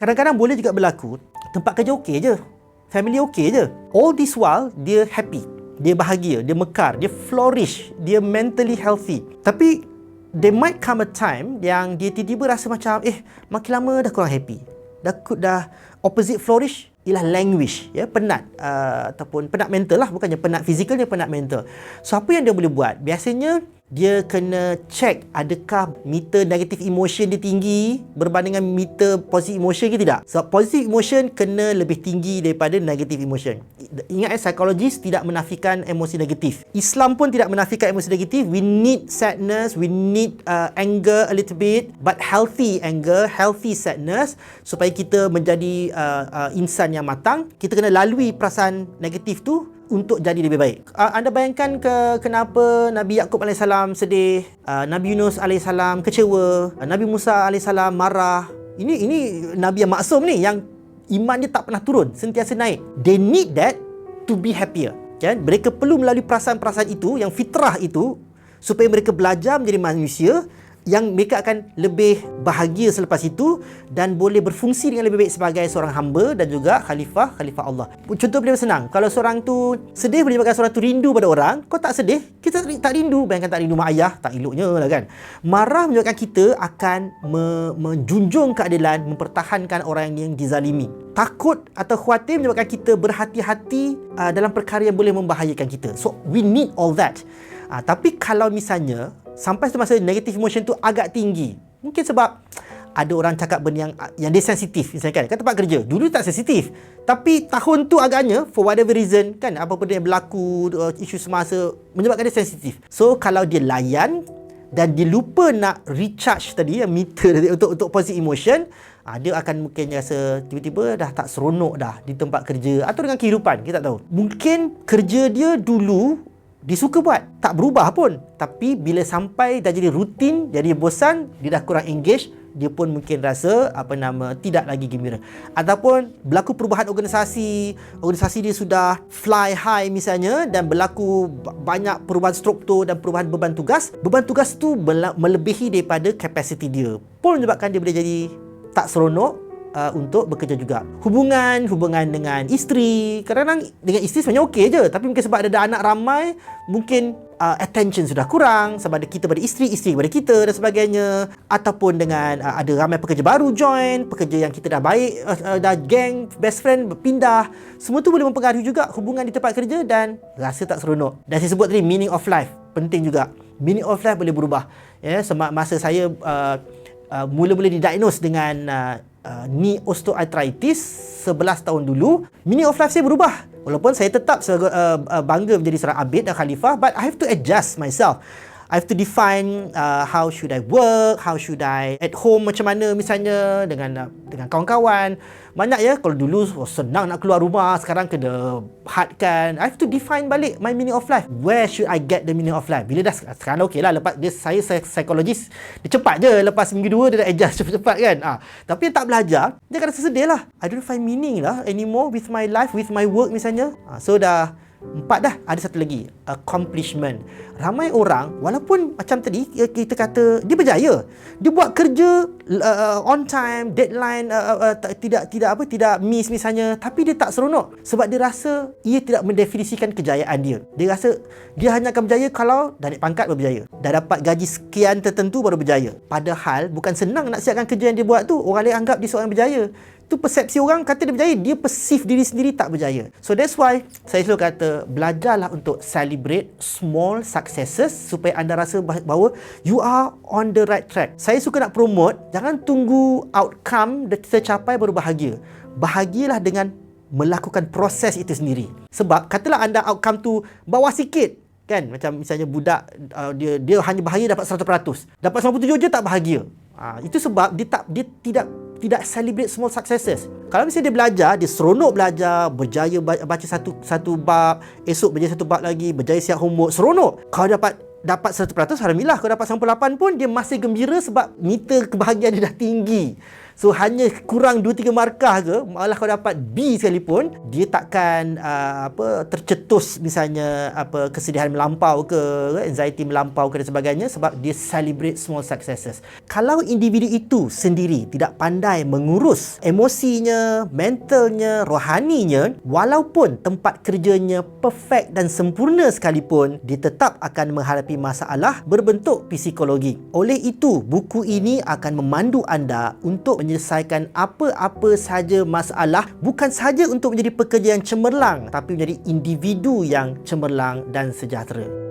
Kadang-kadang boleh juga berlaku tempat kerja okey je. Family okey je. All this while dia happy. Dia bahagia, dia mekar, dia flourish, dia mentally healthy. Tapi there might come a time yang dia tiba-tiba rasa macam eh makin lama dah kurang happy. Dah dah opposite flourish ialah languish ya penat uh, ataupun penat mental lah bukannya penat fizikalnya penat mental. So apa yang dia boleh buat? Biasanya dia kena check adakah meter negative emotion dia tinggi berbanding dengan meter positive emotion ke tidak. So positive emotion kena lebih tinggi daripada negative emotion. Ingat eh psikologis tidak menafikan emosi negatif. Islam pun tidak menafikan emosi negatif. We need sadness, we need uh, anger a little bit but healthy anger, healthy sadness supaya kita menjadi uh, uh, insan yang matang. Kita kena lalui perasaan negatif tu untuk jadi lebih baik. Uh, anda bayangkan ke kenapa Nabi Yakub alaihissalam sedih, uh, Nabi Yunus alaihissalam kecewa, uh, Nabi Musa alaihissalam marah. Ini ini nabi yang maksum ni yang iman dia tak pernah turun, sentiasa naik. They need that to be happier. Kan? Mereka perlu melalui perasaan-perasaan itu yang fitrah itu supaya mereka belajar menjadi manusia yang mereka akan lebih bahagia selepas itu dan boleh berfungsi dengan lebih baik sebagai seorang hamba dan juga khalifah khalifah Allah. Contoh boleh senang. Kalau seorang tu sedih boleh menyebabkan seorang tu rindu pada orang. Kau tak sedih, kita tak rindu. Bayangkan tak rindu mak ayah, tak eloknya lah kan. Marah menyebabkan kita akan me- menjunjung keadilan, mempertahankan orang yang dizalimi. Takut atau khawatir menyebabkan kita berhati-hati uh, dalam perkara yang boleh membahayakan kita. So we need all that. Uh, tapi kalau misalnya sampai satu masa negative emotion tu agak tinggi. Mungkin sebab ada orang cakap benda yang yang dia sensitif misalnya kan tempat kerja. Dulu tak sensitif. Tapi tahun tu agaknya for whatever reason kan apa benda yang berlaku uh, isu semasa menyebabkan dia sensitif. So kalau dia layan dan dia lupa nak recharge tadi yang meter tadi untuk untuk positive emotion uh, dia akan mungkin rasa tiba-tiba dah tak seronok dah di tempat kerja atau dengan kehidupan kita tak tahu. Mungkin kerja dia dulu dia suka buat tak berubah pun. Tapi bila sampai dah jadi rutin jadi bosan dia dah kurang engage dia pun mungkin rasa apa nama tidak lagi gembira. Ataupun berlaku perubahan organisasi. Organisasi dia sudah fly high misalnya dan berlaku banyak perubahan struktur dan perubahan beban tugas. Beban tugas tu melebihi daripada kapasiti dia. Pun menyebabkan dia boleh jadi tak seronok uh, untuk bekerja juga. Hubungan, hubungan dengan isteri. Kadang-kadang dengan isteri sebenarnya okey je. Tapi mungkin sebab ada anak ramai, mungkin uh, attention sudah kurang. Sebab ada kita pada isteri, isteri kepada kita dan sebagainya. Ataupun dengan uh, ada ramai pekerja baru join. Pekerja yang kita dah baik, uh, uh, dah gang, best friend berpindah. Semua tu boleh mempengaruhi juga hubungan di tempat kerja dan rasa tak seronok. Dan saya sebut tadi, meaning of life. Penting juga. Meaning of life boleh berubah. Ya, yeah, masa saya uh, uh, mula-mula didiagnose dengan uh, uh, knee osteoarthritis 11 tahun dulu, meaning of life saya berubah. Walaupun saya tetap uh, uh, bangga menjadi seorang abid dan khalifah, but I have to adjust myself. I have to define uh, how should I work, how should I at home macam mana misalnya dengan uh, dengan kawan-kawan. Banyak ya kalau dulu oh, senang nak keluar rumah, sekarang kena hadkan. I have to define balik my meaning of life. Where should I get the meaning of life? Bila dah sekarang okey lah lepas dia saya psikologis, dia cepat je lepas minggu dua dia dah adjust cepat-cepat kan. Ah, tapi yang tak belajar, dia akan rasa sedih lah. I don't find meaning lah anymore with my life, with my work misalnya. Ah, so dah Empat dah. Ada satu lagi. Accomplishment. Ramai orang, walaupun macam tadi, kita kata dia berjaya. Dia buat kerja uh, on time, deadline, uh, uh, uh, tidak tidak apa tidak miss misalnya. Tapi dia tak seronok. Sebab dia rasa ia tidak mendefinisikan kejayaan dia. Dia rasa dia hanya akan berjaya kalau dah naik pangkat baru berjaya. Dah dapat gaji sekian tertentu baru berjaya. Padahal bukan senang nak siapkan kerja yang dia buat tu. Orang lain anggap dia seorang berjaya tu persepsi orang kata dia berjaya. Dia perceive diri sendiri tak berjaya. So that's why saya selalu kata belajarlah untuk celebrate small successes supaya anda rasa bahawa you are on the right track. Saya suka nak promote jangan tunggu outcome tercapai baru bahagia. Bahagialah dengan melakukan proses itu sendiri. Sebab katalah anda outcome tu bawah sikit kan? Macam misalnya budak uh, dia dia hanya bahagia dapat 100% dapat 97 je tak bahagia. Ha, itu sebab dia tak dia tidak tidak celebrate small successes. Kalau misalnya dia belajar, dia seronok belajar, berjaya baca satu satu bab, esok berjaya satu bab lagi, berjaya siap homework, seronok. Kalau dapat dapat 100%, alhamdulillah. Kalau dapat 98 pun dia masih gembira sebab meter kebahagiaan dia dah tinggi. So hanya kurang 2 3 markah ke, malah kau dapat B sekalipun, dia takkan uh, apa tercetus misalnya apa kesedihan melampau ke, anxiety melampau ke dan sebagainya sebab dia celebrate small successes. Kalau individu itu sendiri tidak pandai mengurus emosinya, mentalnya, rohaninya, walaupun tempat kerjanya perfect dan sempurna sekalipun, dia tetap akan menghadapi masalah berbentuk psikologi. Oleh itu, buku ini akan memandu anda untuk menyelesaikan apa-apa saja masalah bukan sahaja untuk menjadi pekerja yang cemerlang tapi menjadi individu yang cemerlang dan sejahtera.